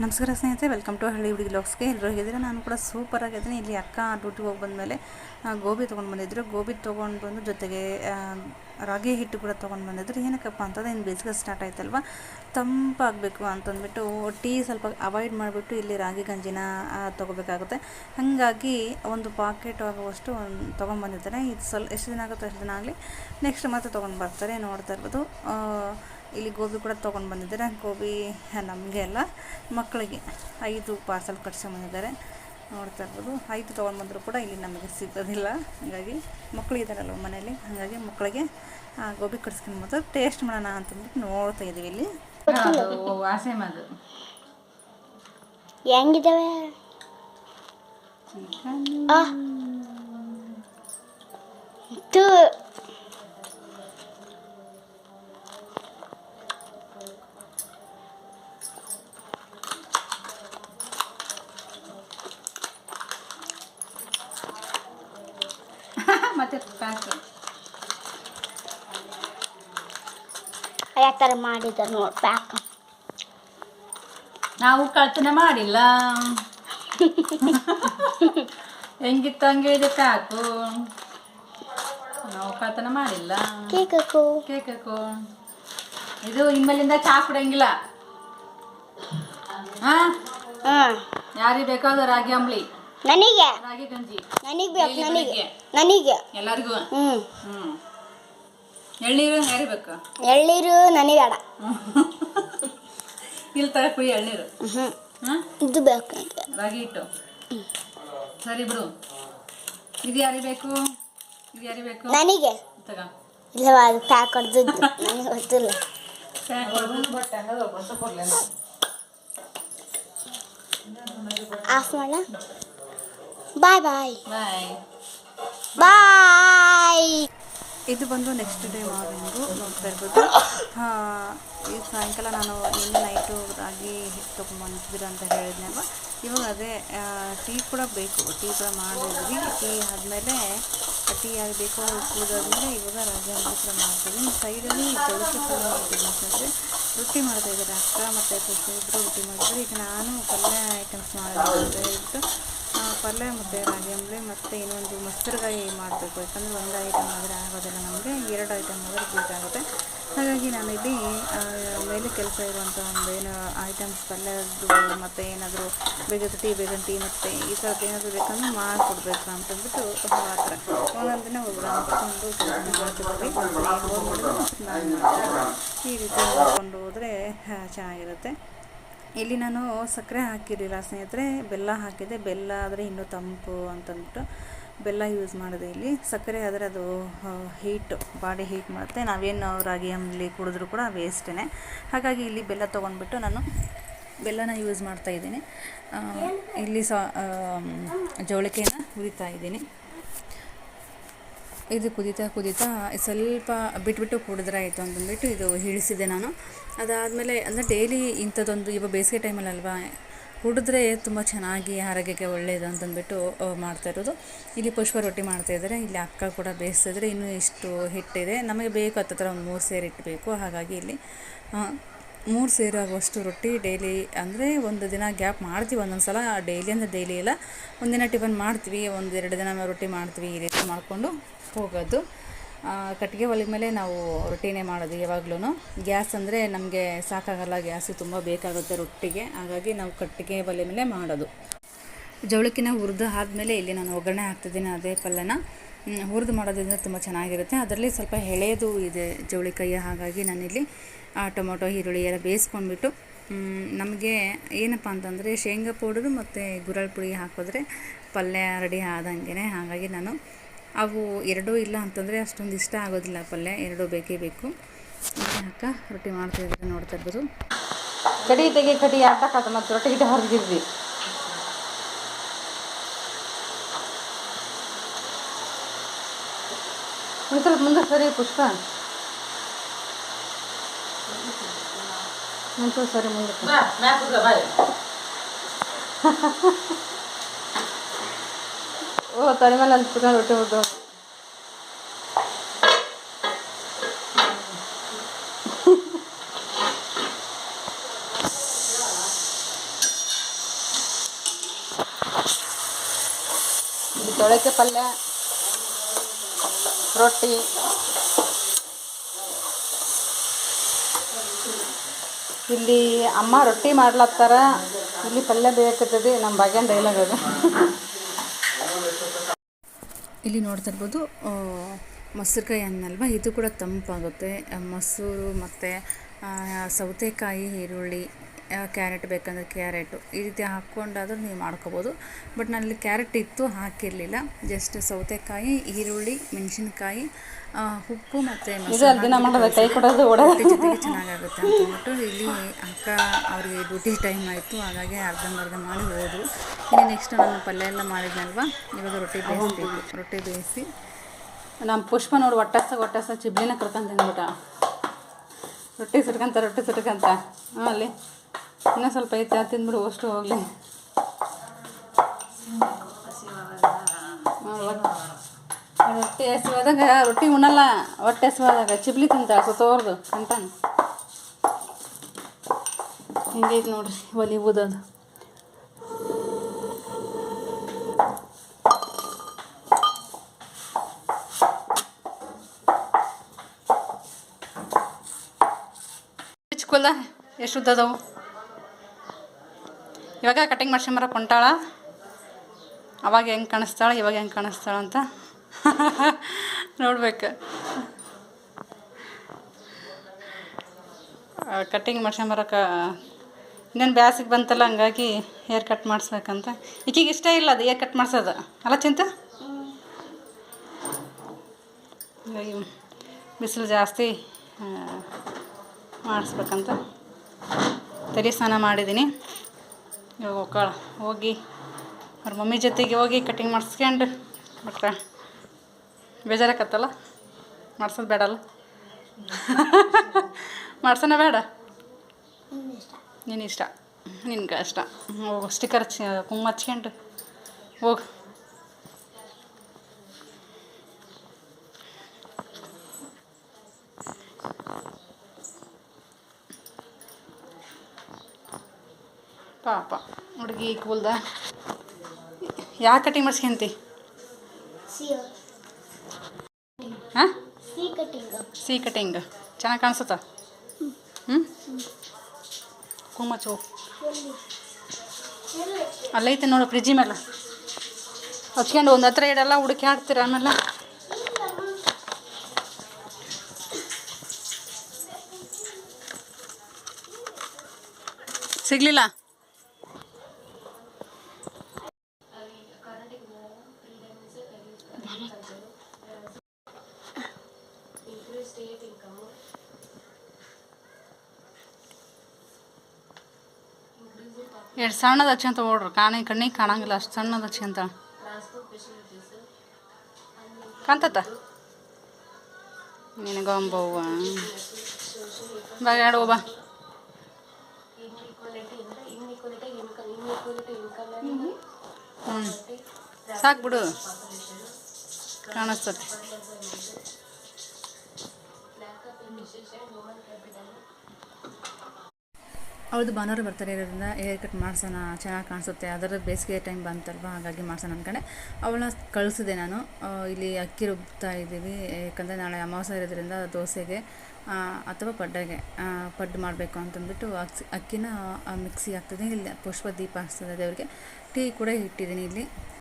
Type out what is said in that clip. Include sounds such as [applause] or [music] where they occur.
ನಮಸ್ಕಾರ ಸ್ನೇಹಿತರೆ welcome to ಹಳ್ಳಿ ಹುಡುಗಿ ಲಾಕ್ಸ್ಗೆ ಎಲ್ಲರೂ ಹೇಗಿದ್ದೀರಾ? ನಾನು ಕೂಡ ಸೂಪರ್ ಆಗಿದ್ದೀನಿ. ಇಲ್ಲಿ ಅಕ್ಕ ಡ್ಯೂಟಿಗೆ ಹೋಗಿ ಬಂದಮೇಲೆ ಗೋಬಿ ತೊಗೊಂಡು ಬಂದಿದ್ದರು ಗೋಬಿ ತೊಗೊಂಡು ಬಂದು ಜೊತೆಗೆ ರಾಗಿ ಹಿಟ್ಟು ಕೂಡ ತೊಗೊಂಡು ಬಂದಿದ್ರು. ಏನಕ್ಕಪ್ಪ ಅಂತಂದರೆ, ಇನ್ನು ಬೇಸಿಗೆ ಸ್ಟಾರ್ಟ್ ಆಯ್ತಲ್ವ? ತಂಪಾಗಬೇಕು ಅಂತಂದ್ಬಿಟ್ಟು ಟೀ ಸ್ವಲ್ಪ ಅವಾಯ್ಡ್ ಮಾಡಿಬಿಟ್ಟು ಇಲ್ಲಿ ರಾಗಿ ಗಂಜಿನ ತೊಗೋಬೇಕಾಗುತ್ತೆ. ಹಾಗಾಗಿ ಒಂದು ಪಾಕೆಟ್ ಆಗುವಷ್ಟು ಒಂದು ತೊಗೊಂಡ್ಬಂದಿದ್ದಾರೆ ಇದು ಸ್ವಲ್ಪ, ಎಷ್ಟು ದಿನ ಆಗುತ್ತೋ ಅಷ್ಟು ದಿನ ಆಗಲಿ ನೆಕ್ಸ್ಟ್ ಮತ್ತೆ ತೊಗೊಂಡು ಬರ್ತಾರೆ ನೋಡ್ತಾ ಇರ್ಬೋದು. ಇಲ್ಲಿ ಗೋಬಿ ಕೂಡ ತೊಗೊಂಡು ಬಂದಿದ್ದಾರೆ. ಗೋಬಿ ನಮಗೆ ಅಲ್ಲ ಮಕ್ಕಳಿಗೆ ಐದು ಪಾರ್ಸಲ್ ಕಟ್ಸ್ಕೊಂಬಂದಿದ್ದಾರೆ ನೋಡ್ತಾ ಇರ್ಬೋದು. ಐದು ತೊಗೊಂಡು ಬಂದರೂ ಕೂಡ ಇಲ್ಲಿ ನಮಗೆ ಸಿಗೋದಿಲ್ಲ. ಹಾಗಾಗಿ ಮಕ್ಕಳು ಇದ್ದಾರಲ್ವ ಮನೇಲಿ ಹಾಗಾಗಿ ಮಕ್ಕಳಿಗೆ ಆ, ಗೋಬಿ ಕಟ್ಸ್ಕೊಂಬಂದು ಟೇಸ್ಟ್ ಮಾಡೋಣ ಅಂತಂದ್ಬಿಟ್ಟು ನೋಡ್ತಾ ಇದ್ದೀವಿ ಇಲ್ಲಿ. ಹೆಂಗಿದ್ದಾವೆ ವಾಸೆ ಮದು ಹೆಂಗಿದಾವೆ ಆ. ತು. ಮತ್ತೆ ಪ್ಯಾಕ್ ಯಾವ ಮಾಡಿದ ನೋಡಿ ಪ್ಯಾಕ್ ನಾವು ಕಳ್ತನ ಮಾಡಿಲ್ಲ. [laughs] ಹೆಂಗಿತ್ತು ಹಂಗೆ ಇದೆ ಕಾಕು ನಾವು ಕಳ್ತನ ಮಾಡಿಲ್ಲ. ಕೇಕು ಕೇಕು ಇದು ಇನ್ಮೇಲಿಂದ ಚಾ ಕುಡಂಗಿಲ್ಲ ಯಾರಿಗೆ ಬೇಕಾದ ರಾಗಿ ಅಂಬ್ಲಿ. ನನಗೆ? ರಾಗಿ ಗಂಜಿ. ನನಗೆ ಬೇಕು ನನಗೆ. ನನಗೆ. ಎಲ್ಲರಿಗೂ? ಹ್ಞೂ ಹ್ಞೂ ಎಳ್ನೀರು ಯಾರಿಗೆ ಎಳ್ನೀರು ಎಳ್ಳೀರು ನನಗೆ ಬೇಡ. [laughs] ಇಲ್ಲಿ ತರ ಕುಯ್ಯಿ ಎಳ್ನೀರು. ಹ್ಞೂ ಹಾಂ? ಇದು ಬೇಕು ನನಗೆ. ರಾಗಿ ಹಿಟ್ಟು. ಸರಿ ಬಿಡು. ಇದು ಯಾರಿಗೆ ಬೇಕು? ಇದು ಯಾರಿಗೆ ಬೇಕು? ನನಗೆ. ತಗ. ಇಲ್ಲ ಅದು ಪ್ಯಾಕ್ ಹೊಡೆದಿದ್ದು. ನನಗೆ ಗೊತ್ತಿಲ್ಲ. ಆಫ್ ಮಾಡ ಬಾಯ್ ಬಾಯ್ ಬಾಯ್ ಬಾಯ್ ಇದು ಬಂದು ನೆಕ್ಸ್ಟ್ ಡೇ ಮಾರ್ನಿಂಗು ನೋಡ್ತಾ ಇರ್ಬೋದು. ಈ ಸಾಯಂಕಾಲ ನಾನು ನಿನ್ನೆ ನೈಟು ರಾಗಿ ಹಿಟ್ಟು ತೊಗೊಂಬಂದಿದ್ದೀರ ಅಂತ ಹೇಳಿದ್ನಲ್ವ? ಇವಾಗ ಅದೇ ಟೀ ಕೂಡ ಬೇಕು. ಟೀ ಕೂಡ ಮಾಡಿದ್ವಿ. ಟೀ ಆದಮೇಲೆ ಟೀ ಆಗಬೇಕು ಕೂದಾದ್ಮೇಲೆ ಇವಾಗ ರಾಗಿ ಹಂಗೆ ಕೂಡ ಮಾಡ್ತೀವಿ. ಸೈಡಲ್ಲಿ ಜೋಳಕ್ಕೆ ಕೂಡ ಮಾಡ್ತಿದ್ದೀನಿ ರೊಟ್ಟಿ ಮಾಡ್ತಾ ಇದ್ದಾರೆ ಅಕ್ಕ ಮತ್ತು ಖುಷಿ ಇಬ್ಬರು ರೊಟ್ಟಿ ಮಾಡಿದ್ರು ಈಗ ನಾನು ಪಲ್ಯ ಐಟಮ್ಸ್ ಮಾಡೋದು ಅಂತ ಹೇಳ್ಬಿಟ್ಟು ಪಲ್ಯ ಮತ್ತು ರಾಗಿ ಅಂಬಲಿ ಮತ್ತು ಇನ್ನೊಂದು ಮೊಸರುಗಾಯಿ ಮಾಡಬೇಕು. ಯಾಕಂದರೆ ಒಂದು ಐಟಮ್ ಆದರೆ ಆಗೋದಿಲ್ಲ ನಮಗೆ, ಎರಡು ಐಟಮ್ ಆದರೆ ಬೇಕಾಗುತ್ತೆ ಹಾಗಾಗಿ ನಾನಿಲ್ಲಿ ಮೇಲೆ ಕೆಲಸ ಇರುವಂಥ ಒಂದು ಏನು ಐಟಮ್ಸ್ ಪಲ್ಯದ್ದು ಮತ್ತು ಏನಾದರೂ ಬೇಗದ ಟೀ ಬೇಗ ಟೀ ಮತ್ತು ಈ ಥರದ್ದು ಏನಾದರೂ ಬೇಕಂದ್ರೆ ಮಾಡಿಕೊಡ್ಬೇಕು ಅಂತಂದ್ಬಿಟ್ಟು ಆ ಥರ ಒಂದೊಂದು ದಿನ ಒಬ್ಬರು ಮಾಡ್ತೀನಿ ಈ ರೀತಿ ಮಾಡ್ಕೊಂಡು ಹೋದರೆ ಚೆನ್ನಾಗಿರುತ್ತೆ. ಇಲ್ಲಿ ನಾನು ಸಕ್ಕರೆ ಹಾಕಿರಲಿಲ್ಲ, ಸ್ನೇಹಿತರೆ. ಬೆಲ್ಲ ಹಾಕಿದೆ ಬೆಲ್ಲ ಆದರೆ ಇನ್ನೂ ತಂಪು ಅಂತಂದ್ಬಿಟ್ಟು ಬೆಲ್ಲ ಯೂಸ್ ಮಾಡಿದೆ ಇಲ್ಲಿ. ಸಕ್ಕರೆ ಆದರೆ ಅದು ಹೀಟ್ ಬಾಡಿ ಹೀಟ್ ಮಾಡುತ್ತೆ. ನಾವೇನು ರಾಗಿ ಅಲ್ಲಿ ಕುಡಿದ್ರು ಕೂಡ ವೇಸ್ಟೇ ಹಾಗಾಗಿ ಇಲ್ಲಿ ಬೆಲ್ಲ ತೊಗೊಂಡ್ಬಿಟ್ಟು ನಾನು ಬೆಲ್ಲನ ಯೂಸ್ ಮಾಡ್ತಾ ಇದ್ದೀನಿ. ಇಲ್ಲಿ ಸ ಜವಳಿಕೆಯನ್ನು ಹುರಿತಾ ಇದ್ದೀನಿ. ಇದು ಕುದೀತಾ ಕುದೀತಾ ಸ್ವಲ್ಪ ಬಿಟ್ಬಿಟ್ಟು ಕುಡಿದ್ರೆ ಆಯಿತು ಅಂತಂದ್ಬಿಟ್ಟು ಇದು ಇಳಿಸಿದೆ ನಾನು. ಅದಾದಮೇಲೆ ಅಂದರೆ ಡೈಲಿ ಇಂಥದ್ದೊಂದು ಇವಾಗ ಬೇಸಿಗೆ ಟೈಮಲ್ಲಿ ಅಲ್ವಾ, ಕುಡಿದ್ರೆ ತುಂಬ ಚೆನ್ನಾಗಿ ಆರೋಗ್ಯಕ್ಕೆ ಒಳ್ಳೆಯದು ಅಂತಂದ್ಬಿಟ್ಟು ಮಾಡ್ತಾ ಇರೋದು. ಇಲ್ಲಿ ಪುಷ್ಪ ರೊಟ್ಟಿ ಮಾಡ್ತಾ ಇದ್ದಾರೆ, ಇಲ್ಲಿ ಅಕ್ಕ ಕೂಡ ಬೇಯಿಸ್ತಿದ್ರೆ ಇನ್ನೂ ಇಷ್ಟು ಹಿಟ್ಟಿದೆ. ನಮಗೆ ಬೇಕು ಹತ್ತತ್ರ ಒಂದು ಮೂರು ಸೇರು ಇಟ್ಟಬೇಕು ಬೇಕು ಹಾಗಾಗಿ ಇಲ್ಲಿ ಮೂರು ಸೇರು ಆಗುವಷ್ಟು ರೊಟ್ಟಿ ಡೈಲಿ ಅಂದರೆ ಒಂದು ದಿನ ಗ್ಯಾಪ್ ಮಾಡ್ತೀವಿ ಒಂದೊಂದು ಸಲ ಡೈಲಿ ಅಂದರೆ ಡೈಲಿ ಇಲ್ಲ ಒಂದಿನ ಟಿಫನ್ ಮಾಡ್ತೀವಿ ಒಂದು ಎರಡು ದಿನ ರೊಟ್ಟಿ ಮಾಡ್ತೀವಿ ಈ ರೀತಿ ಮಾಡಿಕೊಂಡು ಹೋಗೋದು. ಕಟ್ಟಿಗೆ ಒಲೆ ಮೇಲೆ ನಾವು ರೊಟ್ಟಿನೇ ಮಾಡೋದು ಯಾವಾಗ್ಲೂ ಗ್ಯಾಸ್ ಅಂದರೆ ನಮಗೆ ಸಾಕಾಗಲ್ಲ, ಗ್ಯಾಸು ತುಂಬ ಬೇಕಾಗುತ್ತೆ ರೊಟ್ಟಿಗೆ. ಹಾಗಾಗಿ ನಾವು ಕಟ್ಟಿಗೆ ಒಲೆ ಮೇಲೆ ಮಾಡೋದು. ಜವಳಕ್ಕಿನ ಹುರಿದು ಆದಮೇಲೆ ಇಲ್ಲಿ ನಾನು ಒಗ್ಗರಣೆ ಹಾಕ್ತಿದ್ದೀನಿ, ಅದೇ ಪಲ್ಯನ. ಹುರಿದು ಮಾಡೋದ್ರಿಂದ ತುಂಬ ಚೆನ್ನಾಗಿರುತ್ತೆ. ಅದರಲ್ಲಿ ಸ್ವಲ್ಪ ಎಳೆದು ಇದೆ ಜವಳಿಕಾಯಿ. ಹಾಗಾಗಿ ನಾನಿಲ್ಲಿ ಟೊಮೊಟೊ, ಈರುಳ್ಳಿ ಎಲ್ಲ ಬೇಯಿಸ್ಕೊಂಡ್ಬಿಟ್ಟು ನಮಗೆ ಏನಪ್ಪ ಅಂತಂದರೆ ಶೇಂಗಾ ಪೌಡರು ಮತ್ತು ಗುರಳ್ ಪುಡಿ ಹಾಕಿದ್ರೆ ಪಲ್ಯ ರೆಡಿ ಆದಂಗೆ ಹಾಗಾಗಿ ನಾನು ಅವು ಎರಡೂ ಇಲ್ಲ ಅಂತಂದರೆ ಅಷ್ಟೊಂದು ಇಷ್ಟ ಆಗೋದಿಲ್ಲ ಪಲ್ಯ ಎರಡೂ ಬೇಕೇ ಬೇಕು. ಅಕ್ಕ ರೊಟ್ಟಿ ಮಾಡ್ತಾ ಇದ್ದಾರೆ ನೋಡ್ತಾ ಇರ್ಬೋದು. ಕಡಿ ತೆಗೆ ಕಡಿ ಆಟ ಮತ್ತು ರೊಟ್ಟಿ ಗಿಟ್ಟಿ ಹೊರಗಿದ್ವಿ ಒಂದು ಸ್ವಲ್ಪ ಮುಂದೆ ಸರಿ ಪುಷ್ಪ. ಒಂದು ಸ್ವಲ್ಪ ಸರಿ ಮುಂದೆ. [laughs] ಓ, ತಲೆ ಮೇಲೆ ಹಂಚ್ಬಿಟ್ಟು ರೊಟ್ಟಿ ಮುದ್ದು ಜೋಳಕ್ಕೆ ಪಲ್ಯ, ರೊಟ್ಟಿ. ಇಲ್ಲಿ ಅಮ್ಮ ರೊಟ್ಟಿ ಮಾಡ್ಲತ್ತಾರ. ಇಲ್ಲಿ ಪಲ್ಯ ಬೇಕತ್ತದೆ ನಮ್ಮ ಭಾಗ್ಯನ ಡೈಲಾಗ್ ಅದು. ಇಲ್ಲಿ ನೋಡ್ತಾ ಇರ್ಬೋದು ಮೊಸರುಕಾಯಿ ಅನ್ನಲ್ವಾ? ಇದು ಕೂಡ ತಂಪಾಗುತ್ತೆ. ಮೊಸರು ಮತ್ತು ಸೌತೆಕಾಯಿ ಈರುಳ್ಳಿ ಕ್ಯಾರೆಟ್ ಬೇಕಂದ್ರೆ ಕ್ಯಾರೆಟು. ಈ ರೀತಿ ಹಾಕ್ಕೊಂಡಾದರೂ ನೀವು ಮಾಡ್ಕೋಬೋದು. ಬಟ್ ನನ್ನಲ್ಲಿ ಕ್ಯಾರೆಟ್ ಇತ್ತು ಹಾಕಿರಲಿಲ್ಲ. ಜಸ್ಟ್ ಸೌತೆಕಾಯಿ ಈರುಳ್ಳಿ ಮೆಣಸಿನ್ಕಾಯಿ ಉಪ್ಪು ಮತ್ತು ಜೊತೆಗೆ ಚೆನ್ನಾಗಾಗುತ್ತೆ ಅಂತ ಅಂದ್ಬಿಟ್ಟು ಇಲ್ಲಿ ಅಕ್ಕ ಅವ್ರಿಗೆ ಡ್ಯೂಟಿ ಟೈಮ್ ಆಯಿತು. ಹಾಗಾಗಿ ಅರ್ಧಂಬರ್ಧ ಮಾಡಿ ಹೋದರು. ಇನ್ನು ನೆಕ್ಸ್ಟ್ ನಾನು ಪಲ್ಯ ಎಲ್ಲ ಮಾಡಿದ್ನಲ್ವ? ಇವಾಗ ರೊಟ್ಟಿ ಬೇಯಿಸ್ತೀವಿ ರೊಟ್ಟಿ ಬೇಯಿಸಿ. ನಮ್ಮ ಪುಷ್ಪ ನೋಡಿ ಒಟ್ಟಸ ಒಟ್ಟಸ ಚಿಬ್ಲಿನ ಕರ್ಕೊಂಡು ತಿಂದ್ಬಿಟ್ಟ ರೊಟ್ಟಿ ಸುಟ್ಕಂತ ರೊಟ್ಟಿ ಸುಟ್ಕಂತ. ಹಾಂ ಅಲ್ಲಿ. ಇನ್ನೂ ಸ್ವಲ್ಪ ಐತೆ, ಅದು ತಿಂದ್ಬಿಡು, ಅಷ್ಟು ಹೋಗಲಿ. ರೊಟ್ಟಿ. ಹಸಿವಾದಾಗ, ರೊಟ್ಟಿ ಉಣ್ಣಲ್ಲ, ಹೊಟ್ಟೆ ಹಸಿವಾದಾಗ, ಚಿಬ್ಲಿ ತಿಂತಾ ಸುತ್ತೋರ್ದು ಅಂತಾನೆ. ಹಿಂಗೈತೆ ನೋಡ್ರಿ ಒಲಿ ಊದೋದು ಎಷ್ಟು ಉದ್ದದವು? ಇವಾಗ ಕಟಿಂಗ್ ಮಾಡ್ಸ್ಕೊಂಬರ ಕೊಂಟಾಳ. ಅವಾಗ ಹೆಂಗೆ ಕಾಣಿಸ್ತಾಳೆ, ಇವಾಗ ಹೆಂಗೆ ಕಾಣಿಸ್ತಾಳ ಅಂತ [laughs] ನೋಡ್ಬೇಕು. ಕಟ್ಟಿಂಗ್ ಮಾಡ್ಸ್ಕೊಂಬರಕ್ಕೆ ಇನ್ನೇನು ಬ್ಯಾಸಿಗೆ ಬಂತಲ್ಲ, ಹಂಗಾಗಿ ಹೇರ್ ಕಟ್ ಮಾಡಿಸ್ಬೇಕಂತ. ಈಕಿಗೆ ಇಷ್ಟ ಇಲ್ಲ ಅದು ಹೇರ್ ಕಟ್ ಮಾಡ್ಸೋದು. ಅಲ್ಲ ಚಿಂತ? ಬಿಸಿಲು ಜಾಸ್ತಿ ಮಾಡಿಸ್ಬೇಕಂತ. ತಲೆ ಸ್ನಾನ ಮಾಡಿದ್ದೀನಿ ಇವಾಗ ಹೋಗಿ ಅವ್ರ ಮಮ್ಮಿ ಜೊತೆಗೆ ಹೋಗಿ ಕಟಿಂಗ್ ಮಾಡಿಸ್ಕೊಂಡು ಬಟ್ ಬೇಜಾರಾಕತ್ತಲ್ಲ? ಮಾಡ್ಸೋದು ಬೇಡಲ್ಲ? [laughs] ಮಾಡ್ಸೋಣ ಬೇಡ? ನಿನ್ನ ಇಷ್ಟ. ನಿನ್ಗೆ ಇಷ್ಟ. ಹೋಗು. ಸ್ಟಿಕ್ಕರ್ ಹಚ್ಚಿ ಕುಂಕುಮ ಹಚ್ಕೊಂಡು ಹೋಗು. ಪಾಪ ಹುಡುಗಿ ಕೂಲ್ದ ಯಾಕೆ ಕಟಿಂಗ್ ಮಾಡಿಸ್ಕೊಂತಿ ಹಾಂ? ಸಿ ಕಟಿಂಗ್ ಚೆನ್ನಾಗಿ ಕಾಣಿಸುತ್ತಾ? ಹ್ಞೂ ಕುಮಚು ಅಲ್ಲೈತೆ ನೋಡು ಫ್ರಿಜ್ಜಿ ಮೇಲೆ ಹಚ್ಕೊಂಡು ಒಂದು ಹತ್ರ ಇಡಲ್ಲ ಹುಡುಕಿ ಹಾಡ್ತೀರ ಆಮೇಲೆ? ಸಿಗ್ಲಿಲ್ಲ? ಎಷ್ಟು ಸಣ್ಣದ ಅಂತ ನೋಡ್ರಿ. ಕಾಣಿ ಕಣ್ಣಿಗೆ ಕಾಣಂಗಿಲ್ಲ, ಅಷ್ಟು ಸಣ್ಣದ ಹಚ್ಕೊಂತ ಕಾಂತತ್ತ ನಿನಗೊಂಬವ್ವ ಬಾಗ ಬಾ ಹ್ಞೂ ಸಾಕು ಬಿಡು. ಕಾಣಿಸ್ತತಿ ಅವ್ರದ್ದು ಭಾನುವಾರ ಬರ್ತಾರೆ ಇರೋದ್ರಿಂದ ಹೇರ್ ಕಟ್ ಮಾಡ್ಸೋಣ, ಚೆನ್ನಾಗಿ ಕಾಣಿಸುತ್ತೆ, ಅದರ ಬೇಸಿಗೆ ಟೈಮ್ ಬಂತಲ್ವ, ಹಾಗಾಗಿ ಮಾಡ್ಸೋಣ ಅಂದ್ಕೊಂಡೆ ಅವಳನ್ನ ಕಳಿಸಿದೆ ನಾನು. ಇಲ್ಲಿ ಅಕ್ಕಿ ರುಬ್ತಾ ಇದ್ದೀವಿ, ಯಾಕಂದರೆ ನಾಳೆ ಅಮಾವಾಸ್ಯೆ ಇರೋದ್ರಿಂದ ದೋಸೆಗೆ ಅಥವಾ ಪಡ್ಡಗೆ ಪಡ್ಡು ಮಾಡಬೇಕು ಅಂತಂದ್ಬಿಟ್ಟು ಅಕ್ಕಿ ಅಕ್ಕಿನ ಮಿಕ್ಸಿ ಹಾಕ್ತಿದ್ದೀನಿ. ಇಲ್ಲಿ ಪುಷ್ಪ ದೀಪ ಹಾಕ್ಸ್ತದೆ ದೇವರಿಗೆ. ಟೀ ಕೂಡ ಇಟ್ಟಿದ್ದೀನಿ ಇಲ್ಲಿ.